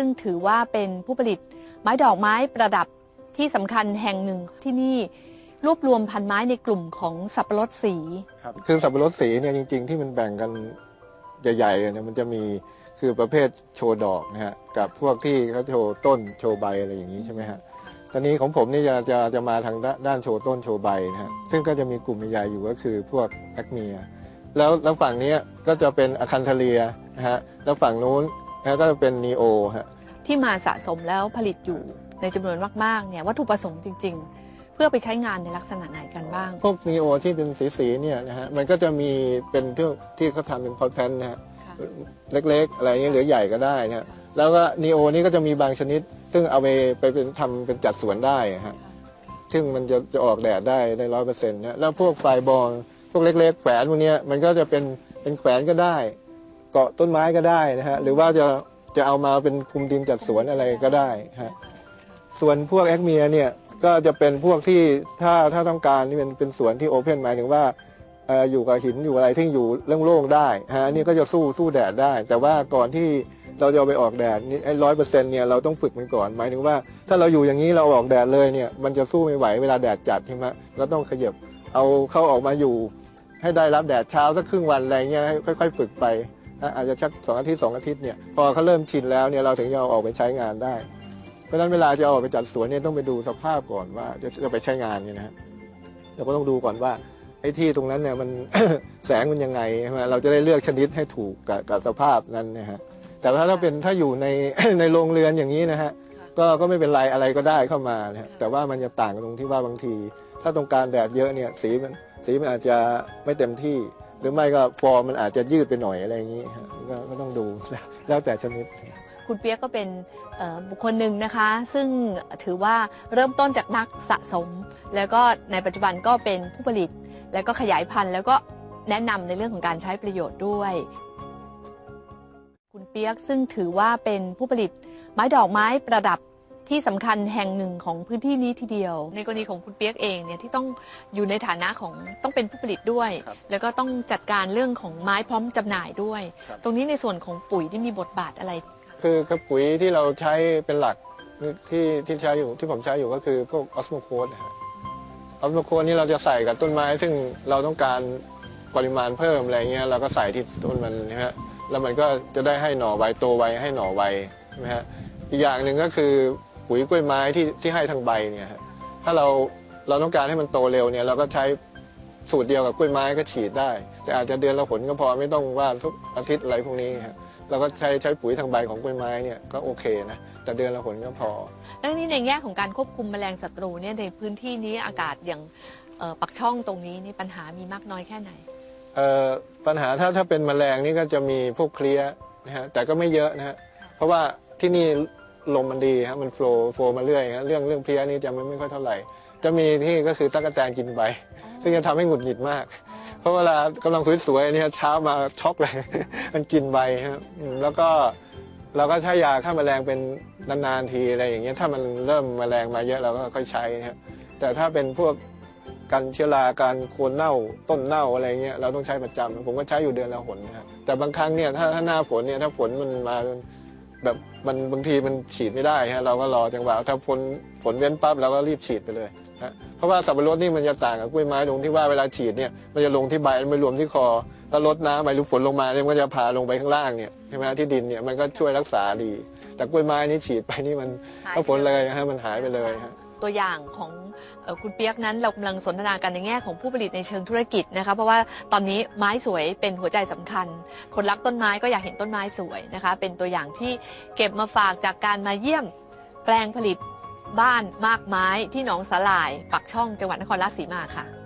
ซึ่งถือว่าเป็นผู้ผลิตไม้ดอกไม้ประดับที่สำคัญแห่งหนึ่งที่นี่รวบรวมพันไม้ในกลุ่มของสับปะรดสีครับคือสับปะรดสีเนี่ยจริง ๆ ที่มันแบ่งกันใหญ่ๆเนี่ยมันจะมีคือประเภทโชว์ดอกนะฮะกับพวกที่เขาโชว์ต้นโชว์ใบอะไรอย่างนี้ใช่ไหมฮะตอนนี้ของผมนี่จะจะจะมาทางด้านโชว์ต้นโชว์ใบนะฮะซึ่งก็จะมีกลุ่มใหญ่อยู่ก็คือพวกแอคเมียแล้วแล้วฝั่งนี้ก็จะเป็นอะคันทเลียนะฮะแล้วฝั่งนู้น นะก็จะเป็นนีโอฮะที่มาสะสมแล้วผลิตอยู่ในจำนวนมากๆเนี่ยวัตถุประสงค์จริง ๆ เพื่อไปใช้งานในลักษณะไหนกันบ้าง พวกนีโอที่เป็นสีๆเนี่ยนะฮะมันก็จะมีเป็นที่ที่เขาทำเป็นพอตแพนนะฮะค่ะเล็กๆ อะไรเงี้ยหรือใหญ่ก็ได้นะฮะแล้วก็นีโอนี่ก็จะมีบางชนิด ซึ่งเอาไปไปเป็นทำเป็นจัดสวนได้อะฮะ ซึ่งมันจะจะออกแดดได้ได้ร้อยเปอร์เซ็นต์นะแล้วพวกไฟบอลพวกเล็ก ๆแฝนพวกเนี้ยมันก็จะเป็นเป็นแฝนก็ได้ เกาะต้นไม้ก็ได้นะฮะหรือว่าจะจะเอามาเป็นคุมดินจัดสวนอะไรก็ได้ฮะส่วนพวกแอคเมียเนี่ยก็จะเป็นพวกที่ถ้าถ้าต้องการนี่เป็นเป็นสวนที่โอเพนหมายถึงว่าอยู่กับหินอยู่อะไรที่อยู่โล่งๆได้ฮะนี่ก็จะสู้สู้แดดได้ แต่ว่าก่อนที่เราจะเอาไปออกแดดนี่ร้อยเปอร์เซ็นต์เนี่ยเราต้องฝึกมันก่อน หมายถึงว่า ถ้าเราอยู่อย่างนี้เราออกแดดเลยเนี่ยมันจะสู้ไม่ไหวเวลาแดดจัดใช่ไหมเราต้องขยับเอาเข้าออกมาอยู่ ให้ได้รับแดดเช้าสักครึ่งวันอะไรเงี้ยค่อย ๆ ฝึกไป อาจจะชักสองอาทิตย์สองอาทิตย์เนี่ยพอเขาเริ่มชินแล้วเนี่ยเราถึงจะเอาออกไปใช้งานได้ เพราะฉะนั้นเวลาจะเอาอกไปจัดสวนเนี่ยต้องไปดูสภาพก่อนว่าจะจะไปใช้งานเนี่ยนะฮะเราก็ต้องดูก่อนว่าไอ้ที่ตรงนั้นเนี่ยมันแสงมันยังไงใช่ไหมเราจะได้เลือกชนิดให้ถูกกับกับสภาพนั้นนะฮะแต่ว่าถ้าเป็นถ้าอยู่ในในโรงเรือนอย่างนี้นะฮะก็ก็ไม่เป็นไรอะไรก็ได้เข้ามานะฮะแต่ว่ามันจะต่างกันตรงที่ว่าบางที ถ้าต้องการแดดเยอะเนี่ยสีมันสีมันอาจจะไม่เต็มที่ หรือไม่ก็ฟอร์มมันอาจจะยืดไปหน่อยอะไรอย่างนี้ก็ก็ต้องดูแล้วแต่ชนิด คุณเปียกก็เป็นเอ่อบุคคลหนึ่งนะคะ ซึ่งถือว่าเริ่มต้นจากนักสะสม แล้วก็ในปัจจุบันก็เป็นผู้ผลิต แล้วก็ขยายพันธุ์แล้วก็แนะนำในเรื่องของการใช้ประโยชน์ด้วย คุณเปียกซึ่งถือว่าเป็นผู้ผลิตไม้ดอกไม้ประดับ ที่สำคัญแห่งหนึ่งของพื้นที่นี้ทีเดียว ในกรณีของคุณเปียกเองเนี่ยที่ต้องอยู่ในฐานะของต้องเป็นผู้ผลิตด้วย ครับแล้วก็ต้องจัดการเรื่องของไม้พร้อมจำหน่ายด้วย ครับ ตรงนี้ในส่วนของปุ๋ยที่มีบทบาทอะไร คือคือปุ๋ยที่เราใช้เป็นหลักที่ที่ใช้อยู่ที่ผมใช้อยู่ก็คือพวกออสโมโคสนะฮะออสโมโคสนี่เราจะใส่กับต้นไม้ ซึ่งเราต้องการปริมาณเพิ่มอะไรเงี้ยเราก็ใส่ที่ต้นมันนะฮะแล้วมันก็จะได้ให้หน่อไวโตไวให้หน่อไวใช่ไหมฮะอีกอย่างหนึ่งก็คือ ปุ๋ยกล้วยไม้ที่ที่ให้ทางใบเนี่ยฮะถ้าเราเราต้องการให้มันโตเร็วเนี่ยเราก็ใช้สูตรเดียวกับกล้วยไม้ก็ฉีดได้ แต่อาจจะเดือนละผลก็พอไม่ต้องว่าทุกอาทิตย์อะไรพวกนี้ฮะเราก็ใช้ใช้ปุ๋ยทางใบของกล้วยไม้เนี่ยก็โอเคนะแต่เดือนละผลก็พอ แล้วนี่ในแง่ของการควบคุมแมลงศัตรูเนี่ยในพื้นที่นี้อากาศอย่างเอ่อปักช่องตรงนี้นี่ปัญหามีมากน้อยแค่ไหนเอ่อปัญหาถ้าถ้าเป็นแมลงนี่ก็จะมีพวกเพลี้ยนะฮะแต่ก็ไม่เยอะนะฮะเพราะว่าที่นี่ ลมมันดีฮะมันโฟล์โฟล์มาเรื่อยฮะเรื่องเรื่องเพลี้ยนี่จะไม่ไม่ค่อยเท่าไหร่ จะมีที่ก็คือตั๊กแตนกินใบซึ่งจะทำให้หงุดหงิดมาก เพราะเวลากำลังสวยๆเนี่ยเช้ามาช็อกเลย มันกินใบครับอืมแล้วก็เราก็ใช้ยาฆ่าแมลงเป็นนานๆทีอะไรอย่างเงี้ยถ้ามันเริ่มแมลงมาเยอะเราก็ค่อยใช้นะครับแต่ถ้าเป็นพวกการเชื้อราการโคนเน่าต้นเน่าอะไรเงี้ยเราต้องใช้ประจำผมก็ใช้อยู่เดือนละหนนะครับแต่บางครั้งเนี่ยถ้าถ้าหน้าฝนเนี่ยถ้าฝนมันมา แบบมันบางทีมันฉีดไม่ได้ฮะเราก็รอจังหวะถ้าฝนฝนเว้นปั๊บเราก็รีบฉีดไปเลยฮะเพราะว่าสับปะรดนี่มันจะต่างกับกล้วยไม้ตรงที่ว่าเวลาฉีดเนี่ยมันจะลงที่ใบไม่รวมที่คอแล้วลดน้ำไปหรือฝนลงมาเนี่ยมันก็จะพาลงไปข้างล่างเนี่ยใช่ไหมฮะที่ดินเนี่ยมันก็ช่วยรักษาดี แต่กล้วยไม้นี่ฉีดไปนี่มันหายไปถ้าฝนเลยฮะมันหายไปเลยฮะ ตัวอย่างของคุณเปียกนั้น เรากำลังสนทนากันในแง่ของผู้ผลิตในเชิงธุรกิจนะคะเพราะว่าตอนนี้ไม้สวยเป็นหัวใจสำคัญ คนรักต้นไม้ก็อยากเห็นต้นไม้สวยนะคะเป็นตัวอย่างที่เก็บมาฝากจากการมาเยี่ยมแปลงผลิตบ้านมากไม้ที่หนองสาหร่ายปักช่องจังหวัดนครราชสีมาค่ะ